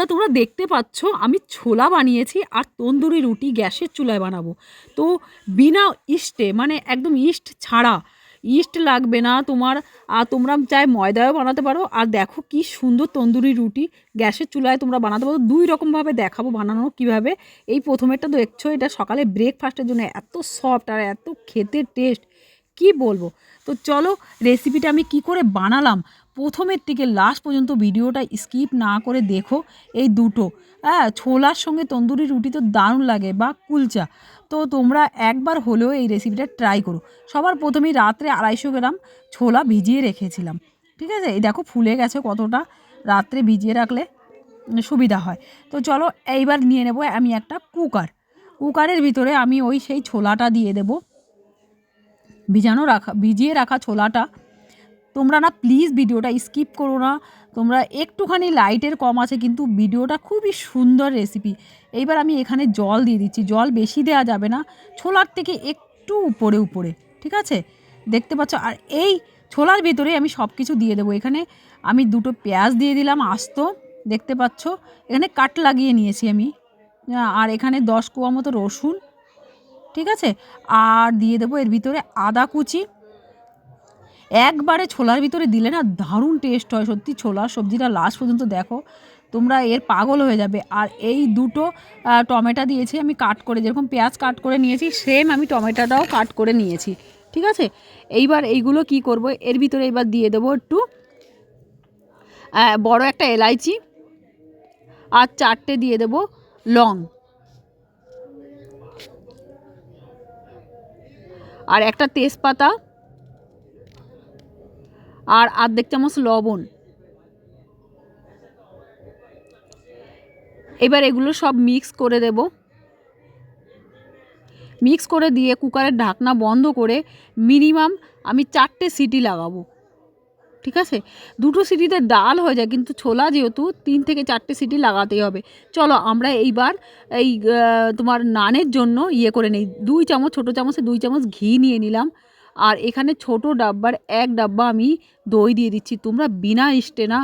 বন্ধুরা, তোমরা দেখতে পাচ্ছ, আমি ছোলা বানিয়েছি আর তন্দুরি রুটি গ্যাসের চুলায় বানাবো। তো বিনা ইস্টে মানে একদম ইস্ট ছাড়া, ইস্ট লাগবে না তোমার, আর তোমরা চাই ময়দাও বানাতে পারো। আর দেখো কি সুন্দর তন্দুরি রুটি গ্যাসের চুলায় তোমরা বানাতে পারো। দুই রকমভাবে দেখাবো বানানো কীভাবে। এই প্রথমেরটা দেখছ, এটা সকালে ব্রেকফাস্টের জন্য এত সফট আর এত খেতে টেস্ট কি বলব? তো চলো রেসিপিটা আমি কি করে বানালাম? প্রথমের থেকে লাস্ট পর্যন্ত ভিডিওটা স্কিপ না করে দেখো এই দুটো। হ্যাঁ ছোলার সঙ্গে তন্দুরি রুটি তো দারুণ লাগে বা কুলচা। তো তোমরা একবার হলেও এই রেসিপিটা ট্রাই করো। সবার প্রথমেই রাত্রে আড়াইশো গ্রাম ছোলা ভিজিয়ে রেখেছিলাম। ঠিক আছে? এই দেখো ফুলে গেছে কতটা। রাত্রে ভিজিয়ে রাখলে সুবিধা হয়। তো চলো এইবার নিয়ে নেব আমি একটা কুকার। কুকারের ভিতরে আমি ওই সেই ছোলাটা দিয়ে দেবো। ভিজানো রাখা, ভিজিয়ে রাখা ছোলাটা তোমরা না প্লিজ ভিডিওটা স্কিপ করো না। তোমরা একটুখানি লাইটের কম আছে, কিন্তু ভিডিওটা খুবই সুন্দর রেসিপি এইবার আমি এখানে জল দিয়ে দিচ্ছি। জল বেশি দেওয়া যাবে না। ছোলার থেকে একটু উপরে উপরে, ঠিক আছে? দেখতে পাচ্ছ? আর এই ছোলার ভিতরে আমি সব কিছু দিয়ে দেবো। এখানে আমি দুটো পেঁয়াজ দিয়ে দিলাম আস্ত, দেখতে পাচ্ছ? এখানে কাট লাগিয়ে নিয়েছি আমি। আর এখানে দশ কোয়া মতো রসুন, ঠিক আছে? আর দিয়ে দেবো এর ভিতরে আদা কুচি। একবারে ছোলার ভিতরে দিলে না দারুণ টেস্ট হয়। সত্যি ছোলার সবজিটা লাস্ট পর্যন্ত দেখো, তোমরা এর পাগল হয়ে যাবে। আর এই দুটো টমেটো দিয়েছি আমি কাট করে, যেরকম পেঁয়াজ কাট করে নিয়েছি সেম আমি টমেটোটাও কাট করে নিয়েছি। ঠিক আছে? এইবার এইগুলো কি করব? এর ভিতরে এবার দিয়ে দেবো একটু বড় একটা এলাইচি আর চারটে দিয়ে দেবো লং। আর একটা তেজপাতা আর আর্ধেক চামচ লবণ। এবার এগুলো সব মিক্স করে দেব। মিক্স করে দিয়ে কুকারের ঢাকনা বন্ধ করে মিনিমাম আমি চারটে সিটি লাগাবো। ঠিক আছে? দুটো সিটিতে ডাল হয়ে যায়, কিন্তু ছোলা যেহেতু তিন থেকে চারটে সিটি লাগাতেই হবে। চলো আমরা এইবার এই তোমার নানের জন্য ইয়ে করে নিই। দুই চামচ, ছোটো চামচে দুই চামচ ঘি নিয়ে নিলাম। আর এখানে ছোট ডাব্বার, এক ডাব্বা আমি দই দিয়ে দিচ্ছি। তোমরা বিনা ইস্টে না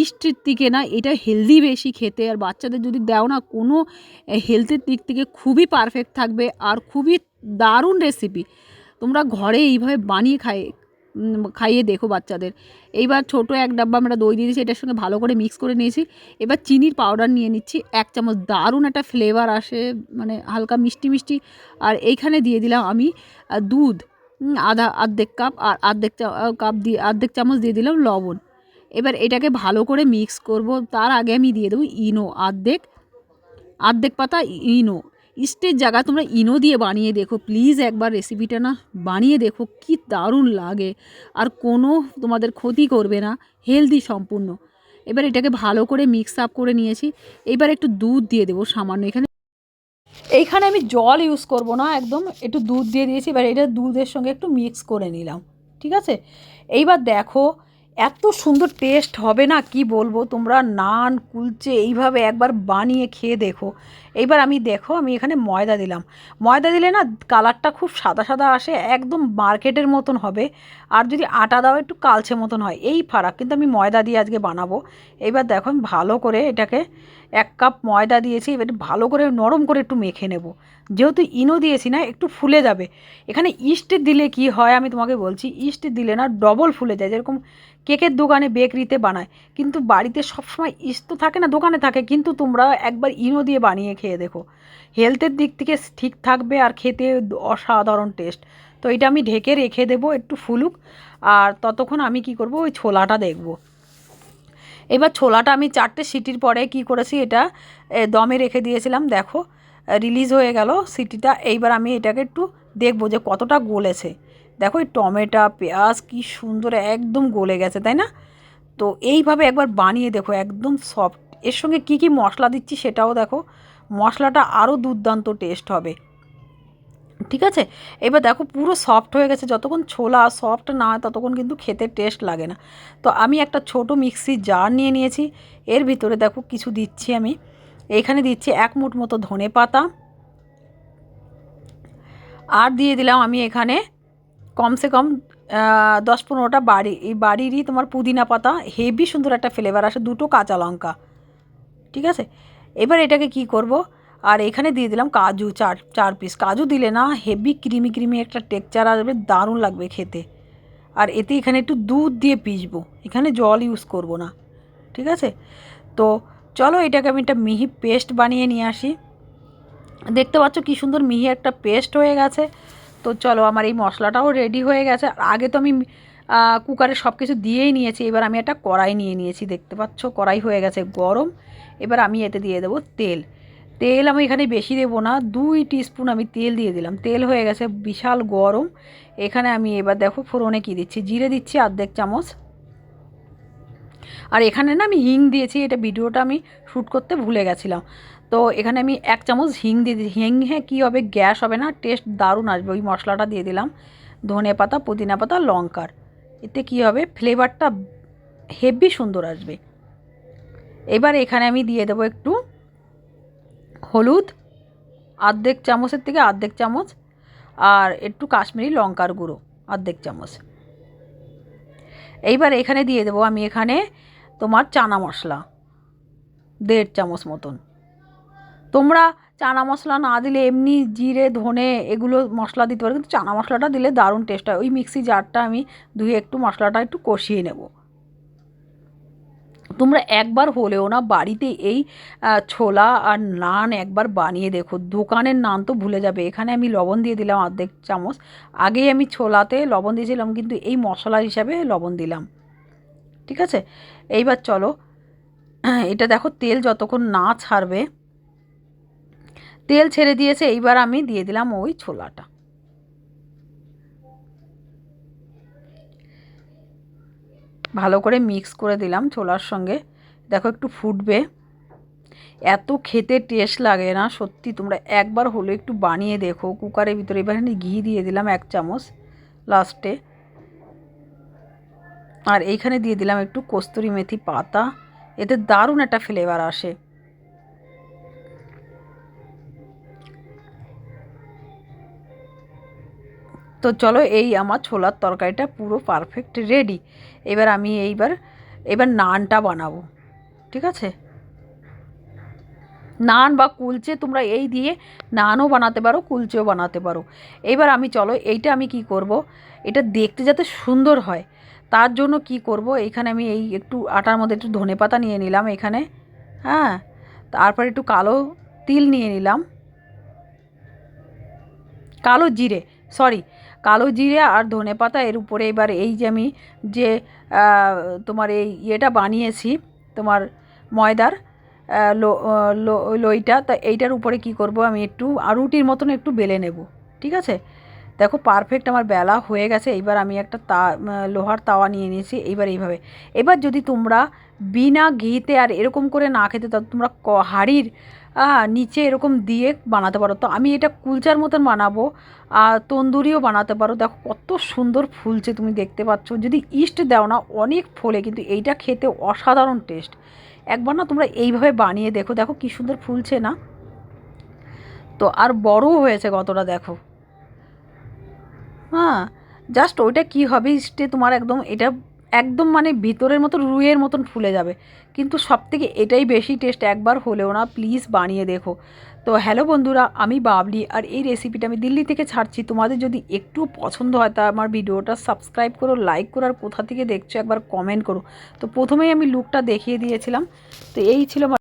ইস্টের থেকে না, এটা হেলদি বেশি খেতে। আর বাচ্চাদের যদি দাও না, কোনো হেলথের দিক থেকে খুবই পারফেক্ট থাকবে আর খুবই দারুণ রেসিপি তোমরা ঘরে এইভাবে বানিয়ে খাই খাইয়ে দেখো বাচ্চাদের। এইবার ছোট এক ডাব্বা আমরা দই দিয়ে দিয়েছি, এটার সঙ্গে ভালো করে মিক্স করে নিয়েছি। এবার চিনির পাউডার নিয়ে নিচ্ছি, এক চামচ দারুণ একটা ফ্লেভার আসে মানে হালকা মিষ্টি মিষ্টি। আর এইখানে দিয়ে দিলাম আমি দুধ। আধা, আর্ধেক কাপ, আর আর্ধেক কাপ দিয়ে, আর্ধেক চামচ দিয়ে দিলাম লবণ। এবার এটাকে ভালো করে মিক্স করব। তার আগে আমি দিয়ে দেবো ইনো, আর্ধেক আর্ধেক পাতা ইনো। ইস্টের জায়গা তোমরা ইনো দিয়ে বানিয়ে দেখো। প্লিজ একবার রেসিপিটা না বানিয়ে দেখো, কি দারুণ লাগে। আর কোনো তোমাদের ক্ষতি করবে না হেলদি সম্পূর্ণ। এবার এটাকে ভালো করে মিক্স আপ করে নিয়েছি। এবার একটু দুধ দিয়ে দেবো সামান্য। এখানে এইখানে আমি জল ইউজ করব না, একদম একটু দুধ দিয়ে দিয়েছি, এবার এটা দুধের সঙ্গে একটু মিক্স করে নিলাম, ঠিক আছে? এইবার দেখো এত সুন্দর টেস্ট হবে না? কি বলব? তোমরা নান, কুলচে এইভাবে একবার বানিয়ে খেয়ে দেখো। এইবার আমি দেখো, আমি এখানে ময়দা দিলাম। ময়দা দিলে না, কালারটা খুব সাদা সাদা আসে, একদম মার্কেটের মতন হবে। আর যদি আটা দাও, একটু কালচে মতন হয়, এই ফারাক। কিন্তু আমি ময়দা দিয়ে আজকে বানাবো। এইবার দেখো, আমি ভালো করে এটাকে এক কাপ ময়দা দিয়েছি, এবার ভালো করে নরম করে একটু মেখে নেব। যেহেতু ইনো দিয়েছি না, একটু ফুলে যাবে। এখানে ইস্ট দিলে কি হয় আমি তোমাকে বলছি, ইস্ট দিলে না ডবল ফুলে যায়। যেরকম কেকের দোকানে বেকরিতে বানায়, কিন্তু বাড়িতে সবসময় ইস্ট তো থাকে না, দোকানে থাকে, কিন্তু তোমরা একবার ইনো দিয়ে বানিয়ে খেয়ে দেখো। হেলথের দিক থেকে ঠিক থাকবে আর খেতে অসাধারণ টেস্ট তো এটা আমি ঢেকে রেখে দেবো, একটু ফুলুক, আর ততক্ষণ আমি কি করব, ওই ছোলাটা দেখব। এবার ছোলাটা আমি চারটে সিটির পরে কি করেছি, এটা দমে রেখে দিয়েছিলাম, দেখো। রিলিজ হয়ে গেল সিটিটা। এইবার আমি এটাকে একটু দেখব যে কতটা গলেছে। দেখো এই টমেটো, পেঁয়াজ কি সুন্দর একদম গলে গেছে, তাই না? তো এইভাবে একবার বানিয়ে দেখো, একদম সফট এর সঙ্গে কি কি মশলা দিচ্ছি সেটাও দেখো। মশলাটা আরও দুর্দান্ত টেস্ট হবে। ঠিক আছে? এবার দেখো পুরো সফট হয়ে গেছে। যতক্ষণ ছোলা সফট না হয়, ততক্ষণ কিন্তু খেতে টেস্ট লাগে না। তো আমি একটা ছোট মিক্সি জার নিয়ে নিয়েছি। এর ভিতরে দেখো কিছু দিচ্ছি আমি। এখানে দিচ্ছি এক মুঠ মতো ধনে পাতা। আর দিয়ে দিলাম আমি এখানে কমসে কম দশ পনেরোটা বাড়ি, এই বাড়িরই তোমার পুদিনা পাতা, হেভি সুন্দর একটা ফ্লেভার আসে, দুটো কাঁচা লঙ্কা। ঠিক আছে? এবার এটাকে কি করব? আর এখানে দিয়ে দিলাম কাজু, চার চার পিস কাজু দিলে না হেভি ক্রিমি ক্রিমি একটা টেক্সচার আসবে, দারুণ লাগবে খেতে। আর এতে এখানে একটু দুধ দিয়ে পিসবো এখানে জল ইউজ করব না। ঠিক আছে? তো চলো এটাকে আমি একটা মিহি পেস্ট বানিয়ে নিয়ে আসি। দেখতে পাচ্ছ কি সুন্দর মিহি একটা পেস্ট হয়ে গেছে। তো চলো আমার এই মশলাটাও রেডি হয়ে গেছে। আর আগে তো আমি কুকারে সব কিছু দিয়েই নিয়েছি। এবার আমি একটা কড়াই নিয়ে নিয়েছি, দেখতে পাচ্ছ? কড়াই হয়ে গেছে গরম। এবার আমি এতে দিয়ে দেবো তেল। তেল আমি এখানে বেশি দেবো না, দুই টিস্পুন আমি তেল দিয়ে দিলাম। তেল হয়ে গেছে বিশাল গরম। এখানে আমি এবার দেখো ফোড়নে কী দিচ্ছি? জিরে দিচ্ছি অর্ধেক চামচ। আর এখানে না আমি হিং দিয়েছি, এটা ভিডিওটা আমি শ্যুট করতে ভুলে গেছিলাম। তো এখানে আমি এক চামচ হিং দিয়ে দিই হিং হ্যাঁ কী হবে? গ্যাস হবে না, টেস্ট দারুণ আসবে। ওই মশলাটা দিয়ে দিলাম। ধনে পাতা, পুদিনা পাতা, লঙ্কার। এতে কী হবে? ফ্লেভারটা হেভি সুন্দর আসবে। এবার এখানে আমি দিয়ে দেবো একটু হলুদ আর্ধেক চামচের থেকে আর্ধেক চামচ, আর একটু কাশ্মীরি লঙ্কার গুঁড়ো, অর্ধেক চামচ। এইবার এখানে দিয়ে দেবো আমি এখানে তোমার চানা মশলা, দেড় চামচ মতন। তোমরা চানা মশলা না দিলে, এমনি জিরে, ধনে এগুলো মশলা দিতে পারো, কিন্তু চানা মশলাটা দিলে দারুণ টেস্ট হয়। ওই মিক্সি জারটা আমি ধুয়ে একটু মশলাটা একটু কষিয়ে নেব। তোমরা একবার হলেও না বাড়িতে এই ছোলা আর নান একবার বানিয়ে দেখো। দোকানের নান তো ভুলে যাবে। এখানে আমি লবণ দিয়ে দিলাম অর্ধেক চামচ। আগেই আমি ছোলাতে লবণ দিয়েছিলাম, কিন্তু এই মশলা হিসাবে লবণ দিলাম। ঠিক আছে? এইবার চলো। এটা দেখো, তেল যতক্ষণ না ছাড়বে, তেল ছেড়ে দিয়েছে, এইবার আমি দিয়ে দিলাম ওই ছোলাটা। ভালো করে মিক্স করে দিলাম ছোলার সঙ্গে। দেখো একটু ফুটবে। এত খেতে টেস্ট লাগে না, সত্যি তোমরা একবার হলে একটু বানিয়ে দেখো। কুকারের ভিতরে এবার ঘি দিয়ে দিলাম এক চামচ লাস্টে। আর এইখানে দিয়ে দিলাম একটু কস্তুরি মেথি পাতা। এতে দারুণ একটা ফ্লেভার আসে। তো চলো এই আমার ছোলার তরকারিটা পুরো পারফেক্ট রেডি এবার আমি এইবার, এবার নানটা বানাবো, ঠিক আছে? নান বা কুলচে তোমরা এই দিয়ে নানও বানাতে পারো, কুলচেও বানাতে পারো। এবার আমি চলো এইটা আমি কি করব? এটা দেখতে যাতে সুন্দর হয়। তার জন্য কি করব? এখানে আমি এই একটু আটার মধ্যে একটু ধনে পাতা নিয়ে নিলাম এখানে হ্যাঁ? তারপর একটু কালো তিল নিয়ে নিলাম। কালো জিরে সরি কালো জিরে আর ধনে পাতা এর উপরে এবার এই যে আমি যে তোমার এই ইয়েটা বানিয়েছি, তোমার ময়দার লইটা, তা এইটার উপরে কি করব আমি একটু রুটির মতন একটু বেলে নেব, ঠিক আছে? দেখো পারফেক্ট আমার বেলা হয়ে গেছে, এইবার আমি একটা তা লোহার তাওয়া নিয়ে নিয়েছি, এইবার এইভাবে। এবার যদি তোমরা বিনা ঘিতে আর এরকম করে না খেতে তোমরা হাঁড়ির নিচে এরকম দিয়ে বানাতে পারো। তো আমি এটা কুলচার মতন বানাবো, আর তন্দুরিও বানাতে পারো। দেখো কত সুন্দর ফুলছে, তুমি দেখতে পাচ্ছ। যদি ইস্ট দাও না, অনেক ফোলে, কিন্তু এইটা খেতে অসাধারণ টেস্ট। একবার না তোমরা এইভাবে বানিয়ে দেখো দেখো কি সুন্দর ফুলছে না? তো আর বড়ও হয়েছে কতটা, দেখো। হ্যাঁ জাস্ট ওইটা কি হবে, ইস্টে তোমার একদম এটা একদম মানে ভিতরের মতো রুইয়ের মতন ফুলে যাবে। কিন্তু সব থেকে এটাই বেশি টেস্ট একবার হলেও না প্লিজ বানিয়ে দেখো। তো হ্যালো বন্ধুরা, আমি বাবলি আর এই রেসিপিটা আমি দিল্লি থেকে ছাড়ছি। তোমাদের যদি একটু পছন্দ হয় তা আমার ভিডিওটা সাবস্ক্রাইব করো লাইক করো আর কোথা থেকে দেখছ একবার কমেন্ট করো। তো প্রথমেই আমি লুকটা দেখিয়ে দিয়েছিলাম। তো এই ছিল